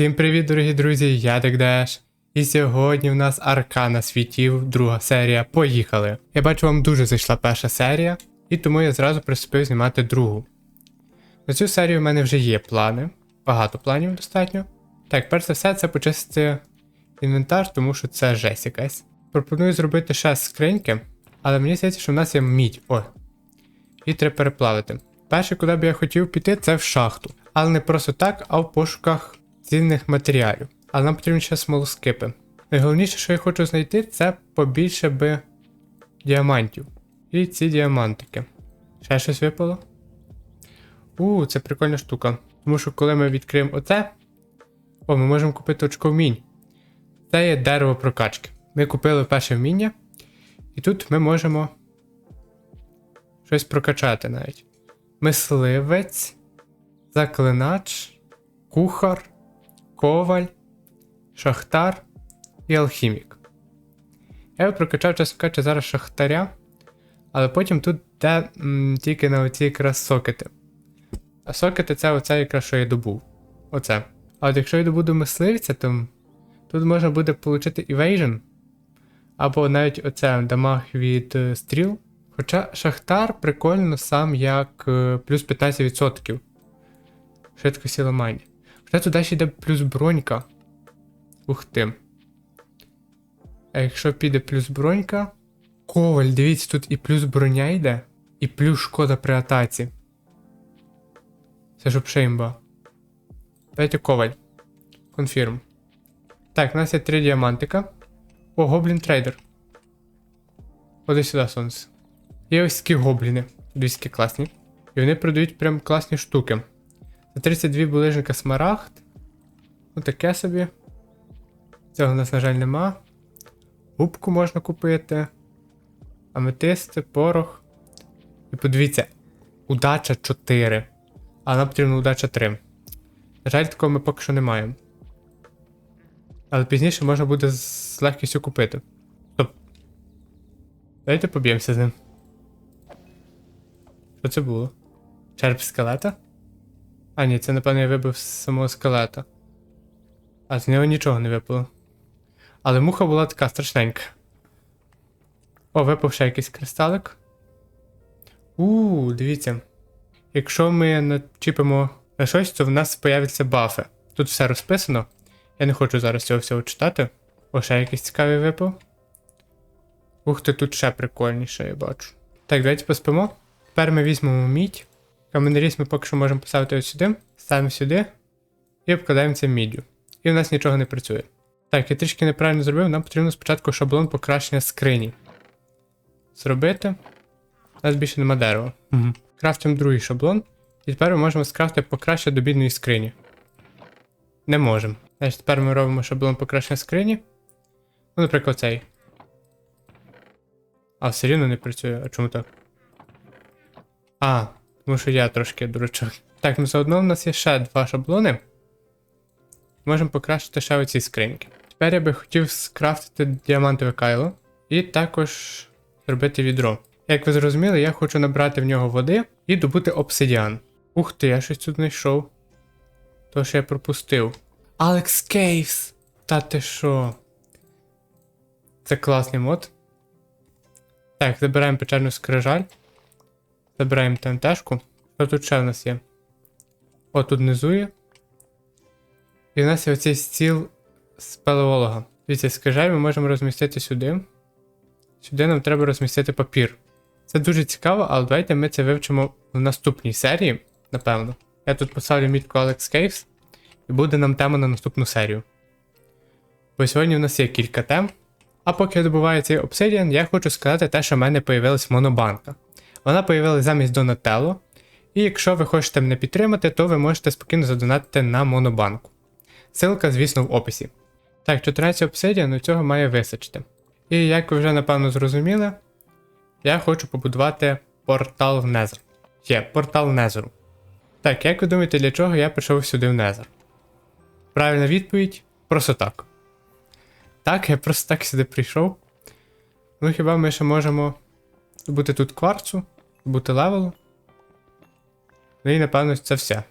Всім привіт, дорогі друзі, я Дегдеш. І сьогодні в нас Аркана світів, друга серія. Поїхали! Я бачу, вам дуже зайшла перша серія, і тому я зразу приступив знімати другу. На цю серію в мене вже є плани, багато планів достатньо. Так, перш за все, це почистити інвентар, тому що це жесть якась. Пропоную зробити ще скриньки, але мені здається, що в нас є мідь. О. І треба переплавити. Перше, куди б я хотів піти, це в шахту. Але не просто так, а в пошуках цінних матеріалів. Але нам потрібні ще смолоскипи. Найголовніше, що я хочу знайти, це побільше би діамантів. І ці діамантики. Ще щось випало. У, це прикольна штука. Тому що коли ми відкриємо оце. О, ми можемо купити очко вмінь. Це є дерево прокачки. Ми купили перше вміння, і тут ми можемо щось прокачати навіть. Мисливець, заклинач, кухар, коваль, шахтар і алхімік. Я прокачав, чесно кажучи, зараз шахтаря, але потім тут де м, тільки на оці якраз сокети. А сокети це оце якраз що я добув. Оце. А от якщо я добуду мисливця, то тут можна буде отримати evasion, або навіть оце дамаг від е, стріл. Хоча Шахтар прикольно сам як е, плюс 15% швидкості ламання. Хоча туди ще йде плюс бронька. Ух ти. А якщо піде плюс бронька. Коваль, дивіться, тут і плюс броня йде, і плюс шкода при атаці. Це ж обшеймба. Дайте коваль. Конфірм. Так, у нас є три діамантика. О, гоблін трейдер. Ходи сюди, сонце. Є ось такі гобліни. Дивіться, класні. І вони продають прям класні штуки. За 32 булижника смарагд. Ну таке собі. Цього у нас, на жаль, нема. Губку можна купити. Аметисти, порох. І подивіться, удача 4. А нам потрібна удача 3. На жаль, такого ми поки що не маємо. Але пізніше можна буде з легкістю купити. Стоп. Давайте поб'ємося з ним. Що це було? Череп скелета? А, ні, це, напевно, я вибив з самого скелета. А з нього нічого не випало. Але муха була така страшненька. О, випав ще якийсь кристалик. У, дивіться. Якщо ми начіпимо на щось, то в нас появляться бафи. Тут все розписано. Я не хочу зараз цього всього читати. О, ще якийсь цікавий випав. Ух ти, тут ще прикольніше, я бачу. Так, давайте поспимо. Тепер ми візьмемо мідь. Каменеріс ми поки що можемо поставити ось сюди. Ставимо сюди. І обкладаємо це міддю. І в нас нічого не працює. Так, я трішки неправильно зробив, нам потрібно спочатку шаблон покращення скрині. Зробити. У нас більше нема дерева. Угу. Крафтимо другий шаблон. І тепер ми можемо скрафтити покращення до бідної скрині. Не можемо. Значить, тепер ми робимо шаблон покращення скрині. Ну, наприклад, цей. А, все рівно не працює. А чому так? А, тому що я трошки дурачок. Так, ну заодно в нас є ще два шаблони. Можемо покращити ще оці скриньки. Тепер я би хотів скрафтити діамантове кайло і також зробити відро. Як ви зрозуміли, я хочу набрати в нього води і добути обсидіан. Ух ти, я щось тут знайшов. То що я пропустив. Алекс Кейвс! Та ти що? Це класний мод. Так, забираємо печерну скрижаль. Забираємо ТНТшку. Що тут ще в нас є? О, тут внизу є. І в нас є оцей стіл спелеолога. Дивіться, скрижаль ми можемо розмістити сюди. Сюди нам треба розмістити папір. Це дуже цікаво, але давайте ми це вивчимо в наступній серії, напевно. Я тут поставлю мітку Alex Caves, і буде нам тема на наступну серію. Бо сьогодні в нас є кілька тем. А поки я добуваю цей обсидіан, я хочу сказати те, що в мене появилась монобанка. Вона появилась замість Donatello, і якщо ви хочете мене підтримати, то ви можете спокійно задонатити на монобанку. Ссылка, звісно, в описі. Так, 14 обсидіану цього має вистачити. І як ви вже напевно зрозуміли, я хочу побудувати портал в Незер. Є, портал Незеру. Так, як ви думаєте, для чого я прийшов сюди в Незер? Правильна відповідь просто так. Так, я просто так сюди прийшов. Ну хіба ми ще можемо бути тут кварцу, бути левелу. Ну і напевно це все.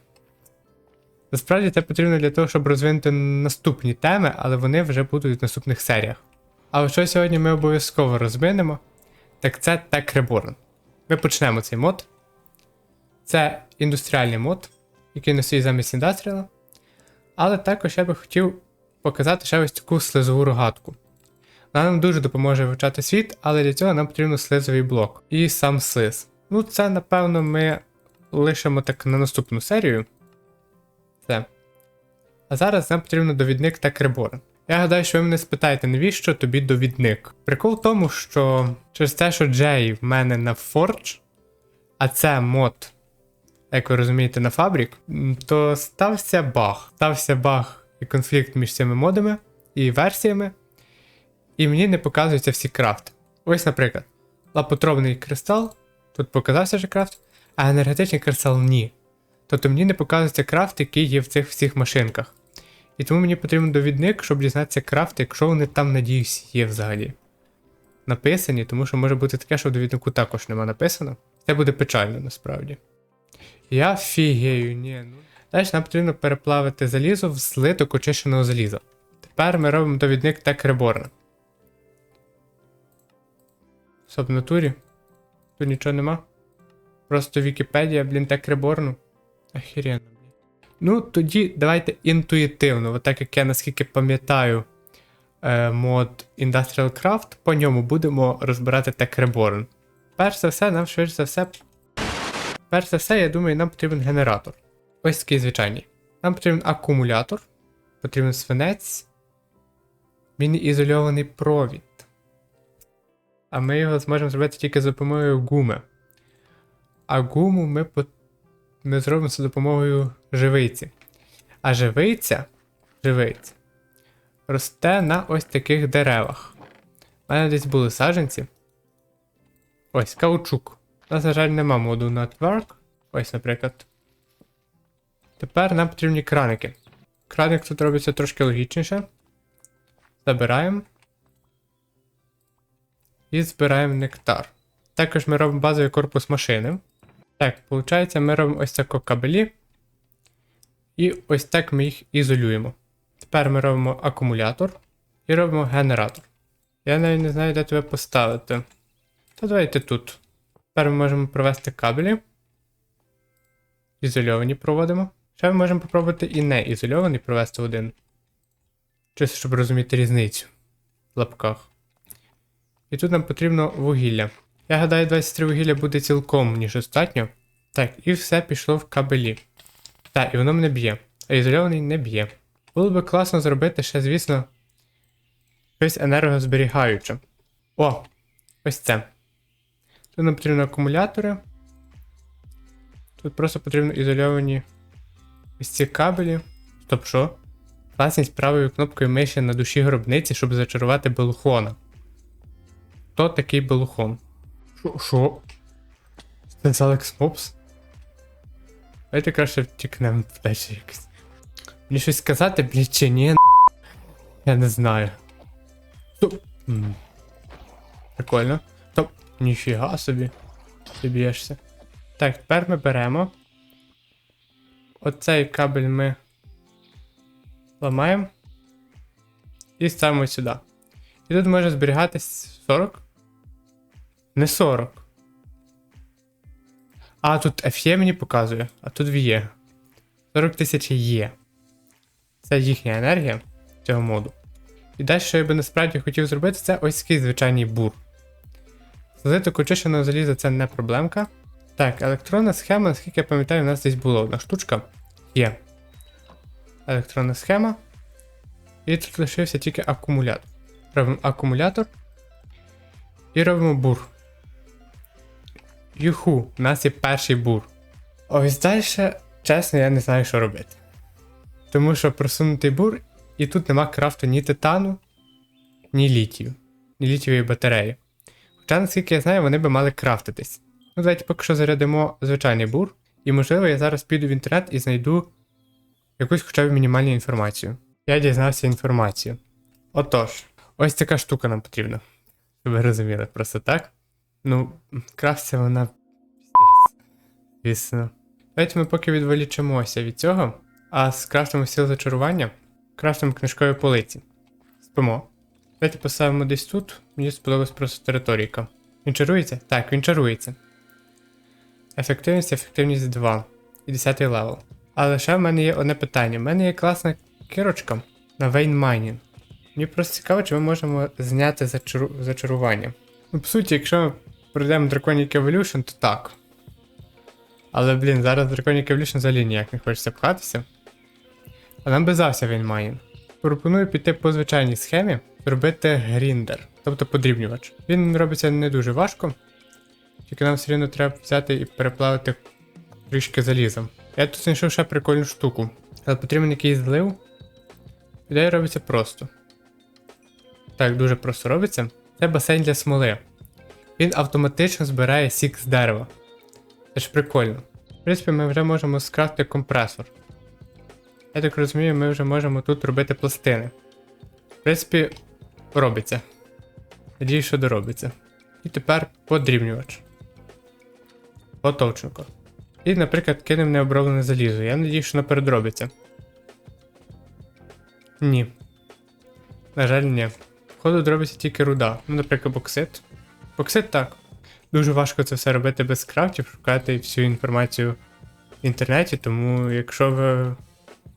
Насправді це потрібно для того, щоб розвинути наступні теми, але вони вже будуть в наступних серіях. Але що сьогодні ми обов'язково розбинемо, так це Tech Reborn. Ми почнемо цей мод. Це індустріальний мод, який носить замість індастріала. Але також я би хотів показати ще ось таку слизову рогатку. Вона нам дуже допоможе вивчати світ, але для цього нам потрібен слизовий блок і сам слиз. Ну, це, напевно, ми лишимо так на наступну серію. Все. А зараз нам потрібен довідник та крибор. Я гадаю, що ви мене спитаєте, навіщо тобі довідник? Прикол в тому, що через те, що Джей в мене на Forge, а це мод, як ви розумієте, на фабрик, м, то стався баг. Стався баг і конфлікт між цими модами і версіями, і мені не показуються всі крафти. Ось, наприклад, лапотробний кристал, тут показався вже крафт, а енергетичний кристал ні. Тобто мені не показується крафт, який є в цих всіх машинках. І тому мені потрібен довідник, щоб дізнатися крафти, якщо вони там, надіюсь, є взагалі. Написані, тому що може бути таке, що в довіднику також нема написано. Це буде печально насправді. Я фігею, ні. Ну. Далі нам потрібно переплавити залізо в злиток очищеного заліза. Тепер ми робимо довідник Reborn. Стоп, в натурі? Тут нічого нема. Просто Вікіпедія, блін, Tech Reborn. Охеренно, блін. Ну, тоді давайте інтуїтивно, от так як я наскільки пам'ятаю е, мод Industrial Craft, по ньому будемо розбирати Tech Reborn. Перш за все, нам швидше за все. Перш за все, я думаю, нам потрібен генератор. Ось такий звичайний. Нам потрібен акумулятор, потрібен свинець, міні-ізольований провід. А ми його зможемо зробити тільки за допомогою гуми. А гуму ми, по... ми зробимо за допомогою живиці. А живиця, живиця росте на ось таких деревах. У мене десь були саджанці. Ось, каучук. У нас, на жаль, нема моду на Twerk. Ось, наприклад. Тепер нам потрібні краники. Краник тут робиться трошки логічніше. Забираємо. І збираємо нектар. Також ми робимо базовий корпус машини. Так, виходить, ми робимо ось тако кабелі. І ось так ми їх ізолюємо. Тепер ми робимо акумулятор і робимо генератор. Я навіть не знаю, де тебе поставити. То давайте тут. Тепер ми можемо провести кабелі. Ізольовані проводимо. Ще ми можемо попробувати і не ізольований провести один. Чисто, щоб розуміти різницю в лапках. І тут нам потрібно вугілля. Я гадаю, 23 вугілля буде цілком мені достатньо. Так, і все пішло в кабелі. Так, і воно мене б'є. А ізольований не б'є. Було би класно зробити ще, звісно, щось енергозберігаюче. О! Ось це. Тут нам потрібні акумулятори. Тут просто потрібно ізольовані ось ці кабелі. Стоп, що? Класність правою кнопкою миші на душі гробниці, щоб зачарувати белухона. Хто такий белухон? Шо? Шо? Це з Алекс Мопс? Давайте краще втікнемо вдачі якось. Мені щось сказати, блядь, чи ні? Я не знаю. Стоп. Прикольно. Стоп. Ніфіга собі. Ти б'єшся. Так, тепер ми беремо. Оцей кабель ми ламаємо. І ставимо сюди. І тут може зберігатись 40. Не 40. А, тут FE мені показує, а тут VE. 40 тисяч є. Це їхня енергія цього моду. І далі, що я би насправді хотів зробити, це ось такий звичайний бур. Злити очищеного заліза це не проблемка. Так, електронна схема, наскільки я пам'ятаю, у нас десь була одна штучка. Є. Електронна схема. І тут лишився тільки акумулятор. Робимо акумулятор. І робимо бур. Юху, у нас є перший бур. Ось далі, чесно, я не знаю, що робити. Тому що просунутий бур, і тут нема крафту ні титану, ні літію, ні літієвої батареї. Хоча, наскільки я знаю, вони би мали крафтитись. Ну, давайте поки що зарядимо звичайний бур, і можливо я зараз піду в інтернет і знайду якусь хоча б мінімальну інформацію. Я дізнався інформацію. Отож, ось така штука нам потрібна. Щоб ви розуміли, просто так. Ну, крафтиться вона. Звісно. Давайте ми поки відволічимося від цього. А з крафтом сіл зачарування, крафтом книжкової полиці. Спимо. Давайте поставимо десь тут. Мені сподобалась просто територійка. Він чарується? Так, він чарується. Ефективність, ефективність 2. І 10 левел. Але ще в мене є одне питання. У мене є класна кірочка на Вейн Майнінг. Мені просто цікаво, чи ми можемо зняти зачару... зачарування. Ну, по суті, якщо пройдемо Draconic Evolution, то так. Але, блін, зараз Draconic Evolution взагалі ніяк не хочеться пхатися. А нам би зався Вейн Майнінг. Пропоную піти по звичайній схемі, зробити гріндер, тобто подрібнювач. Він робиться не дуже важко, тільки нам все рівно треба взяти і переплавити трішки залізом. Я тут знайшов ще прикольну штуку, але потрібен якийсь злив. Ідея робиться просто. Так, дуже просто робиться. Це басейн для смоли. Він автоматично збирає сік з дерева. Це ж прикольно. В принципі, ми вже можемо скрафти компресор. Я так розумію, ми вже можемо тут робити пластини. В принципі, робиться. Надію, що доробиться. І тепер подрібнювач. Потовченко. І, наприклад, кинемо необроблене залізо. Я надію, що наперед робиться. Ні. На жаль, ні. Входу дробиться тільки руда. Ну, наприклад, боксит. Боксит так. Дуже важко це все робити без крафтів, шукати всю інформацію в інтернеті, тому якщо ви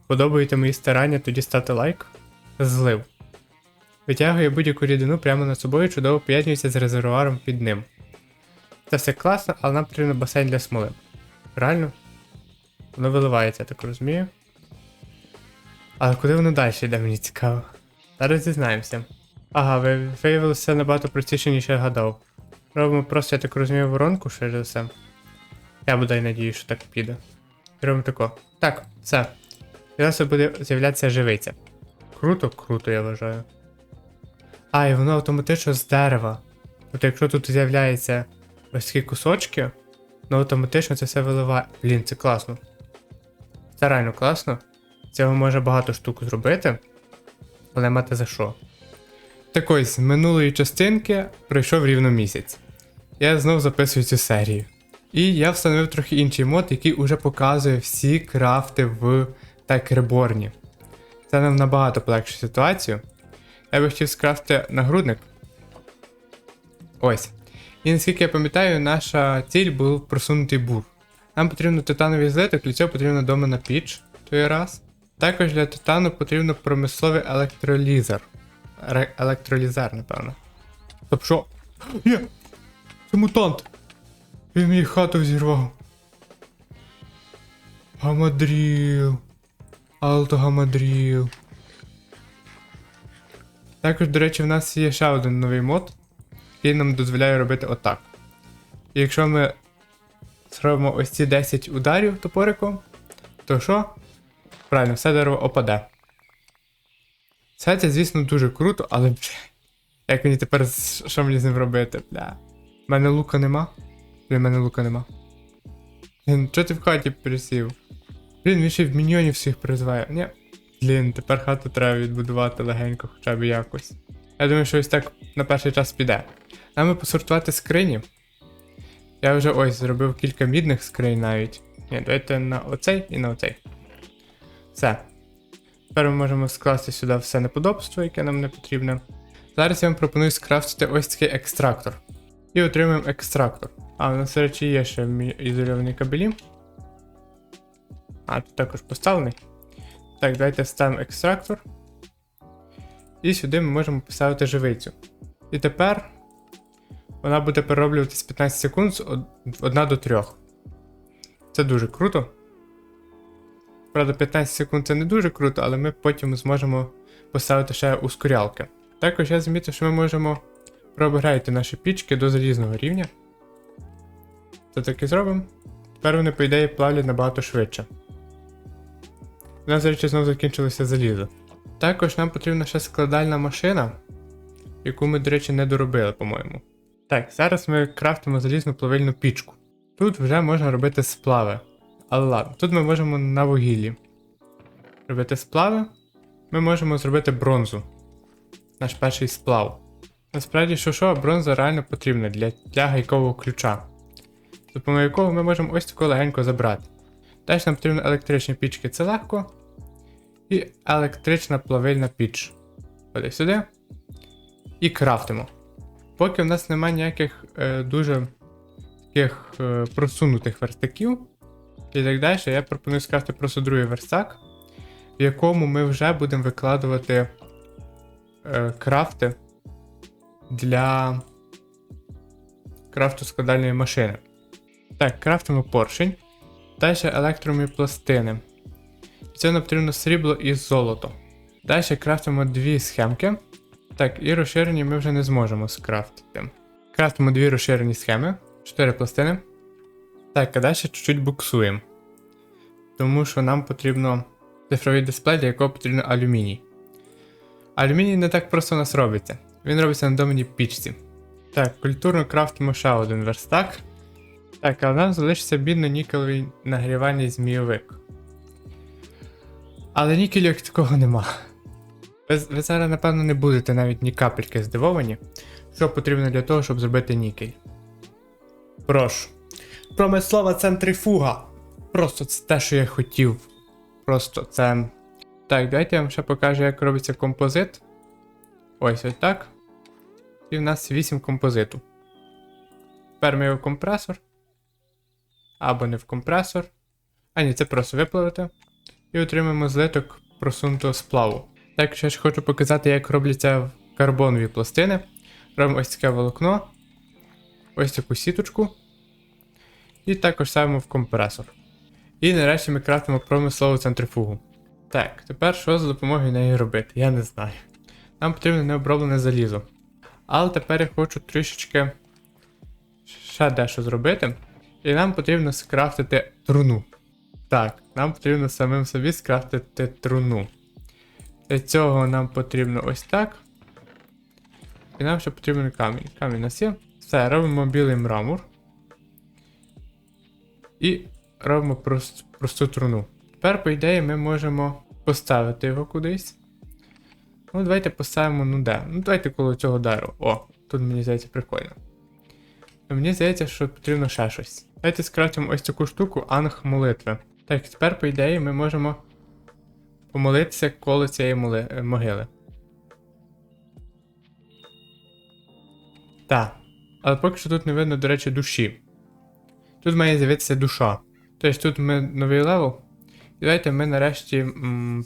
подобаєте мої старання, тоді ставте лайк. Злив. Витягує будь-яку рідину прямо над собою, чудово поєднується з резервуаром під ним. Це все класно, але нам потрібен басейн для смоли. Правильно? Воно виливається, я так розумію. Але куди воно далі йде, мені цікаво. Зараз дізнаємося. Ага, ви виявилося набагато простіше, ніж я гадав. Робимо просто, я так розумію, воронку, ще за все. Я бодай надію, що так піде. Робимо тако. Так, все. І зараз буде з'являтися живиця. Круто, круто, я вважаю. А, і воно автоматично з дерева. Тобто, якщо тут з'являються ось такі кусочки, ну автоматично це все виливає. Блін, це класно. Це реально класно. Цього може багато штук зробити, але мати за що. Так ось, минулої частинки пройшов рівно місяць. Я знов записую цю серію. І я встановив трохи інший мод, який уже показує всі крафти в так Це нам набагато полегшить ситуацію. Я би хотів скрафти нагрудник. Ось. І наскільки я пам'ятаю, наша ціль був просунутий бур. Нам потрібно титановий злиток, для цього потрібно домена піч, той раз. Також для титану потрібно промисловий електролізер. Електролізер, напевно. Стоп, що? Є! Це мутант! Він мені хату взірвав. Гамадріл. Алтогамадріл. Також, до речі, в нас є ще один новий мод, який нам дозволяє робити отак. І якщо ми зробимо ось ці 10 ударів топориком, то що? Правильно, все дерево опаде. Все це, звісно, дуже круто, але бля, як мені тепер що мені з ним робити? Бля. У мене лука нема. Блін, в мене лука нема. Блін, чого ти в хаті присів? Блін, він ще в міньйонів всіх призиває. Ні. Блін, тепер хату треба відбудувати легенько, хоча б якось. Я думаю, що ось так на перший час піде. Нам посортувати скрині. Я вже ось зробив кілька мідних скринь навіть. Ні, давайте на оцей і на оцей. Все. Тепер ми можемо скласти сюди все неподобство, яке нам не потрібне. Зараз я вам пропоную скрафтити ось такий екстрактор. І отримаємо екстрактор. А, у нас, речі, є ще ізольовані кабелі. А, тут також поставлений. Так, давайте ставимо екстрактор. І сюди ми можемо поставити живицю. І тепер вона буде перероблюватись 15 секунд з 1 до 3. Це дуже круто. Правда, 15 секунд це не дуже круто, але ми потім зможемо поставити ще ускорялки. Також я замітив, що ми можемо проапгрейдити наші пічки до залізного рівня. Це так і зробимо. Тепер вони, по ідеї, плавлять набагато швидше. У нас, речі, знову закінчилося залізо. Також нам потрібна ще складальна машина, яку ми, до речі, не доробили, по-моєму. Так, зараз ми крафтимо залізну плавильну пічку. Тут вже можна робити сплави. Але ладно, тут ми можемо на вугіллі робити сплави. Ми можемо зробити бронзу. Наш перший сплав. Насправді, що що, бронза реально потрібна для, для гайкового ключа, допомогою якого ми можемо ось тако легенько забрати. Далі нам потрібні електричні пічки, це легко. І електрична плавильна піч. Ходи сюди. І крафтимо. Поки в нас немає ніяких е, дуже таких е, просунутих верстаків і так далі, я пропоную скрафти просто другий верстак, в якому ми вже будемо викладувати е, крафти для крафту складальної машини. Так, крафтимо поршень. Далі електромі пластини. Це нам потрібно срібло і золото. Далі крафтимо дві схемки. Так, і розширені ми вже не зможемо скрафтити. Крафтимо дві розширені схеми, 4 пластини. Так, а далі чуть-чуть буксуємо. Тому що нам потрібно цифровий дисплей, для якого потрібно алюміній. Алюміній не так просто у нас робиться. Він робиться на доміній пічці. Так, культурно крафтимо ще один верстак. Так, а в нас залишиться бідно нікелевий нагрівальний змійовик. Але нікелю як такого нема. Ви, ви зараз, напевно, не будете навіть ні капельки здивовані, що потрібно для того, щоб зробити нікель. Прошу. Промислова центрифуга. Просто це те, що я хотів. Просто це. Так, давайте я вам ще покажу, як робиться композит. Ось ось так. І в нас 8 композиту. Тепер ми його в компресор. Або не в компресор. А ні, це просто виплавити. І отримаємо злиток просунутого сплаву. Так, ще ж хочу показати, як робляться карбонові пластини. Робимо ось таке волокно, ось таку сіточку. І також ставимо в компресор. І нарешті ми крафтимо промислову центрифугу. Так, тепер що за допомогою неї робити? Я не знаю. Нам потрібно необроблене залізо. Але тепер я хочу трішечки ще дещо зробити. І нам потрібно скрафтити труну. Так, нам потрібно самим собі скрафтити труну. Для цього нам потрібно ось так. І нам ще потрібен камінь. Камінь у нас є. Все, робимо білий мрамор. І робимо прост, просту труну. Тепер, по ідеї, ми можемо поставити його кудись. Ну, давайте поставимо, ну де? Ну, давайте коло цього дерева. О, тут мені здається прикольно. І мені здається, що потрібно ще щось. Давайте скрафтимо ось таку штуку анг молитви. Так, тепер, по ідеї, ми можемо помолитися коло цієї е, могили. Так. Але поки що тут не видно, до речі, душі. Тут має з'явитися душа. Тобто тут ми новий левел. І давайте ми нарешті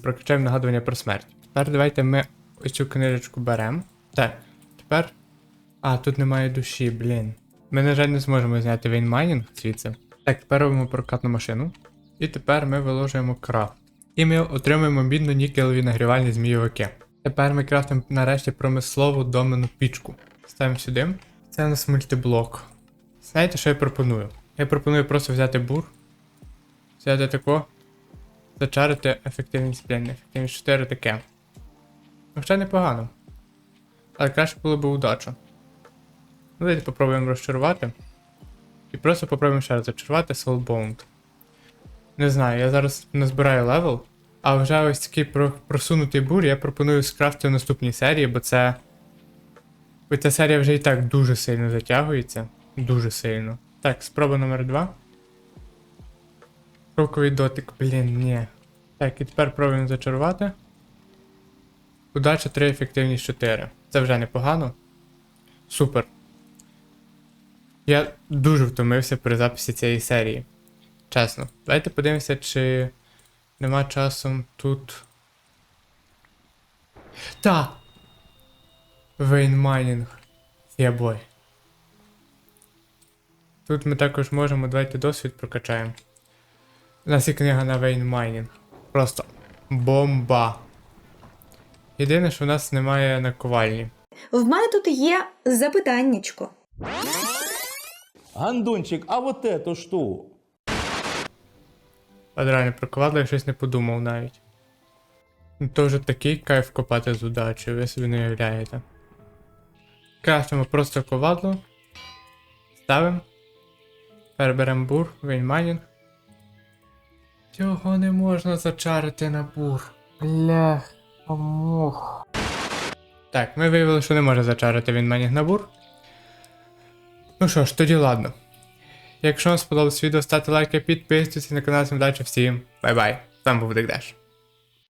прокачаємо нагадування про смерть. Тепер давайте ми ось цю книжечку беремо. Так, тепер. А, тут немає душі, блін. Ми, на жаль, не зможемо зняти вейнмайнінг звідси. Так, тепер робимо прокатну машину. І тепер ми виложуємо крафт. І ми отримуємо бідно нікелеві нагрівальні змійовики. Тепер ми крафтимо нарешті промислову домену пічку. Ставимо сюди. Це у нас мультиблок. Знаєте, що я пропоную? Я пропоную просто взяти бур, взяти тако, зачарити ефективність, блін, ефективність 4 таке. Хоча непогано. Але краще було б удача. Ну, давайте попробуємо розчарувати. І просто попробуємо ще раз зачарувати Soulbound. Не знаю, я зараз назбираю левел, а вже ось такий про- просунутий бур я пропоную скрафтити в наступній серії, бо це. Бо ця серія вже і так дуже сильно затягується. Дуже сильно. Так, спроба номер 2. Кроковий дотик, блін, ні. Так, і тепер пробуємо зачарувати. Удача 3, ефективність 4. Це вже непогано. Супер. Я дуже втомився при записі цієї серії. Чесно. Давайте подивимося, чи нема часом тут. Та! Вейнмайнінг. Єбой. Тут ми також можемо, давайте досвід прокачаємо. У нас є книга на вейнмайнінг. Просто бомба. Єдине, що в нас немає наковальні. В мене тут є запитаннячко. Гандончик, а вот это что? А реально про ковадло я щось не подумав навіть. Ну, То вже такий кайф копати з удачею, ви собі не уявляєте. Крафтимо просто ковадло. Ставимо. Переберемо бур, вейнмайнінг. Цього не можна зачарити на бур. Блях, помог. Так, ми виявили, що не можна зачарити вейнмайнінг на бур. Ну що ж, тоді ладно. Якщо вам сподобалось відео, ставте лайки, підписуйтесь на канал, всім удачі всім. Бай-бай. Вами був Дегдеш.